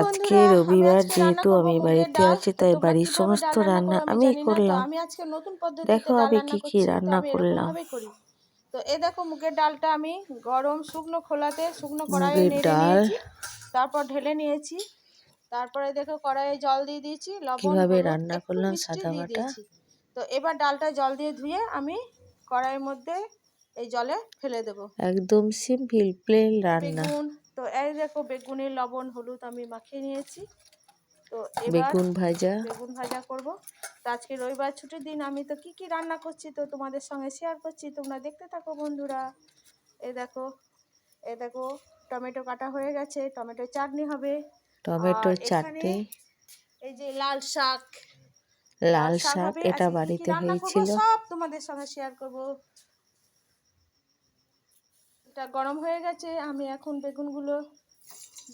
আজকে রবিবার যেহেতু আমি বাড়িতে। আছি তাই বাড়ির সমস্ত রান্না আমি করলাম। আমি আজকে নতুন পদ্ধতিতে দেখো আমি কি কি রান্না করলাম। তো এই দেখো মুগের ডালটা আমি গরম শুকনো খোলাতে শুকনো কড়াইয়ে নেড়ে ডাল। নিয়েছি তারপর ঢেলে নিয়েছি তারপরে দেখো কড়াইয়ে জল দিয়ে দিয়েছি লবণ কীভাবে রান্না করলাম সাদা বাটা? তো এবার ডালটা জল দিয়ে ধুয়ে আমি কড়াইয়ের মধ্যে এই জলে ফেলে দেবো। একদম সিম্পল প্লেন রান্না। তো এই দেখো বেগুনের লবণ হলুদ আমি মাখিয়ে নিয়েছি। তো বেগুন ভাজা। বেগুন ভাজা করব। তো আজকে রবিবার ছুটির দিন আমি তো কি কি রান্না করছি তো তোমাদের সঙ্গে শেয়ার করছি। তোমরা দেখতে থাকো বন্ধুরা। এ দেখো এ দেখো টমেটো কাটা হয়ে গেছে টমেটো চাটনি হবে। টমেটো চাটনি। এই যে লাল শাক। লাল শাক এটা বাড়িতে হয়েছিল। সব তোমাদের সঙ্গে শেয়ার করব। এটা গরম হয়ে গেছে আমি এখন বেগুনগুলো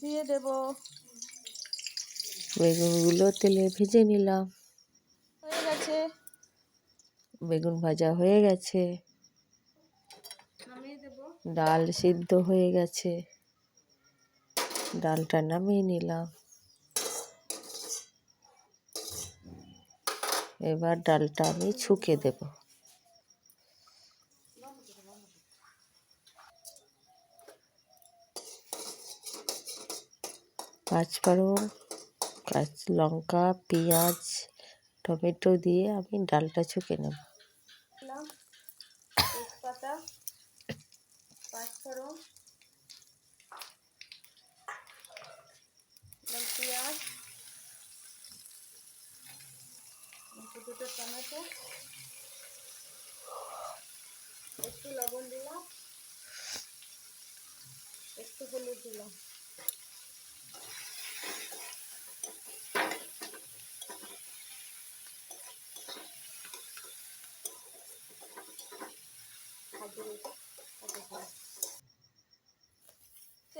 দিয়ে দেব। বেগুনগুলো তেলে ভেজে নিলাম। হয়ে গেছে। বেগুন ভাজা হয়ে গেছে। নামিয়ে দেবো। ডাল সিদ্ধ হয়ে গেছে। ডালটা নামিয়ে নিলাম। এবার ডালটা আমি ছুকে দেব। পাঁচফোড়ন কাঁচ লঙ্কা, পেঁয়াজ, টমেটো দিয়ে আমি ডালটা ছুকে নেব। একটু লবণ দিলাম, একটু হলুদ দিলাম।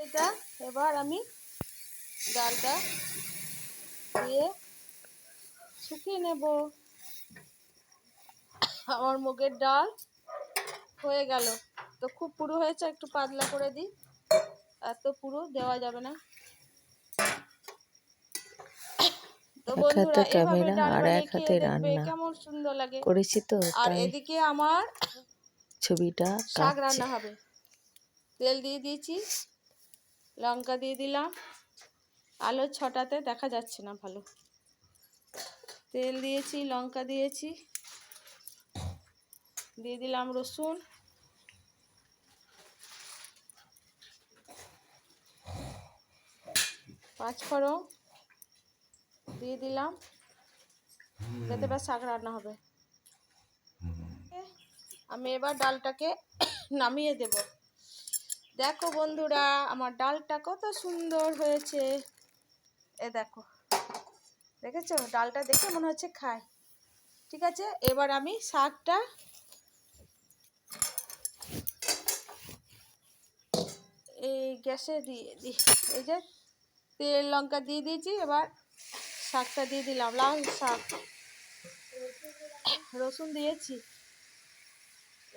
সেটা এবার আমি ডালটা দিয়ে শুকিয়ে নেব। আমার মুগের ডাল হয়ে গেল। তো খুব পুরো হয়েছে একটু পাতলা করে দিই। এত পুরো দেওয়া যাবে না। ক্যামেরা আর এক হাতে রান্না। কেমন সুন্দর লাগে। করেছি তো আর এদিকে আমার ছবিটা শাক রান্না হবে। তেল দিয়ে দিয়েছি। লঙ্কা দিয়ে দিলাম। আলো ছটাতে দেখা যাচ্ছে না ভালো। তেল দিয়েছি লঙ্কা দিয়েছি। দিয়ে দিলাম রসুন। পাঁচফোড়ন দিয়ে দিলাম। যাতে এবার শাক রান্না হবে। আমি এবার ডালটাকে নামিয়ে দেব। দেখো বন্ধুরা, আমার ডালটা কত সুন্দর হয়েছে। এ দেখো, দেখেছ? ডালটা দেখে মনে হচ্ছে খায়। ঠিক আছে, এবার আমি শাকটা এই গ্যাসে দিয়ে দিই। এই যে তেল, লঙ্কা দিয়ে দিয়েছি, এবার শাকটা দিয়ে দিলাম, লাল শাক। রসুন দিয়েছি।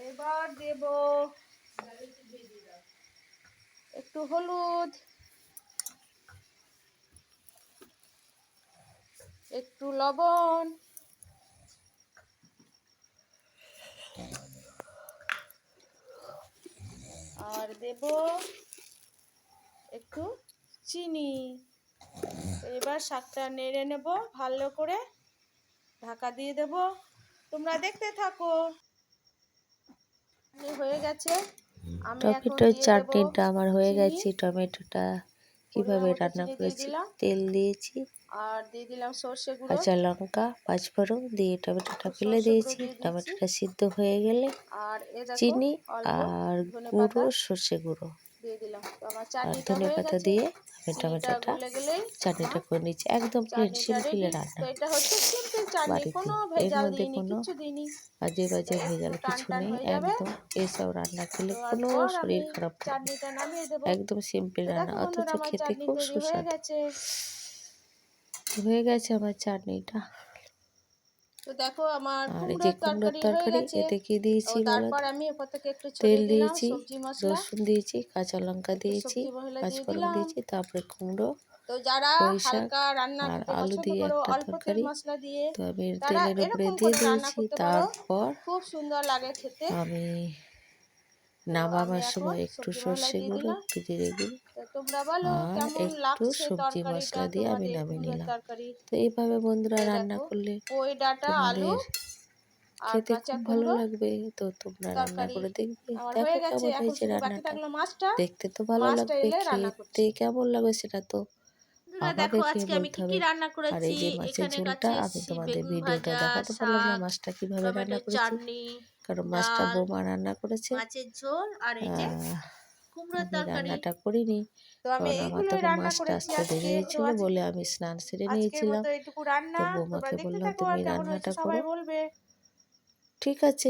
এবার দেব একটু হলুদ। একটু লবণ। আর দেব একটু চিনি। এবার শাকটা নেড়ে নেব, ভালো করে ঢাকা দিয়ে দেব। তোমরা দেখতে থাকো। হয়ে গেছে। টমেটোর চাটনিটা আমার হয়ে গেছে টমেটোটা কীভাবে রান্না করেছি? তেল দিয়েছি। আর দিয়ে দিলাম সর্ষে গুঁড়ো। কাঁচা লঙ্কা পাঁচফোড়ন দিয়ে টমেটোটা ফেলে দিয়েছি। টমেটোটা সিদ্ধ হয়ে গেলে চিনি আর গুঁড়ো সর্ষে গুঁড়ো। ধনে পাতা দিয়ে আমি টমেটোটা চাটনিটা করে নিচ্ছি। একদম প্লেন সিম্পল রান্না। বাড়িতে। এর মধ্যে কোনো কিছু বাজে বাজে ভেজাল কিছু নেই একদম এসব রান্না খেলে কোনো শরীর খারাপ একদম সিম্পল রান্না। অথচ খেতে খুব সুস্বাদু। হয়ে গেছে আমার চাটনিটা। তো দেখো আমার আর এই যে কুমড়োর তরকারি এতে কি দিয়েছি তারপর আমি ওপর থেকে একটু তেল দিয়েছি রসুন দিয়েছি কাঁচা লঙ্কা দিয়েছি পাঁচফোড়ন দিয়েছি তারপরে কুমড়ো তো যারা হালকা রান্না আর আলু দিয়ে একটা তরকারি মশলা দিয়ে তো আমি তেলের উপরে দিয়ে দিয়েছি তারপর খুব সুন্দর লাগে খেতে। আমি নামাবার সময় একটু সর্ষে গুঁড়ো একটু জিরে গুঁড়ো আর একটু সবজি মশলা দিয়ে আমি নামিয়ে নিলাম। তো এইভাবে বন্ধুরা রান্না করলে তোমাদের খেতে খুব ভালো লাগবে। তো তোমরা রান্না করে দেখবে। দেখো কেমন হয়েছে রান্নাটা। দেখতে তো ভালো লাগবে খেতে কেমন লাগবে সেটা তো বন্ধুরা, আমাকে খেয়ে আমি বলতে হবে। আর এই যে মাছের ঝোলটা আমি তোমাদের ভিডিওটা দেখাতে পারলাম না মাছটা কীভাবে রান্না করেছি। কারণ মাছটা বৌমা রান্না করেছে। মাছের ঝোল আর এই যে রান্নাটা করিনি। তো আমি কারণ আমার এইগুলোই মাছটা আসতে দেরি হয়েছিল বলে আমি স্নান সেরে নিয়েছিলাম। তো বৌমাকে বললাম তুমি রান্নাটা করো। ঠিক আছে।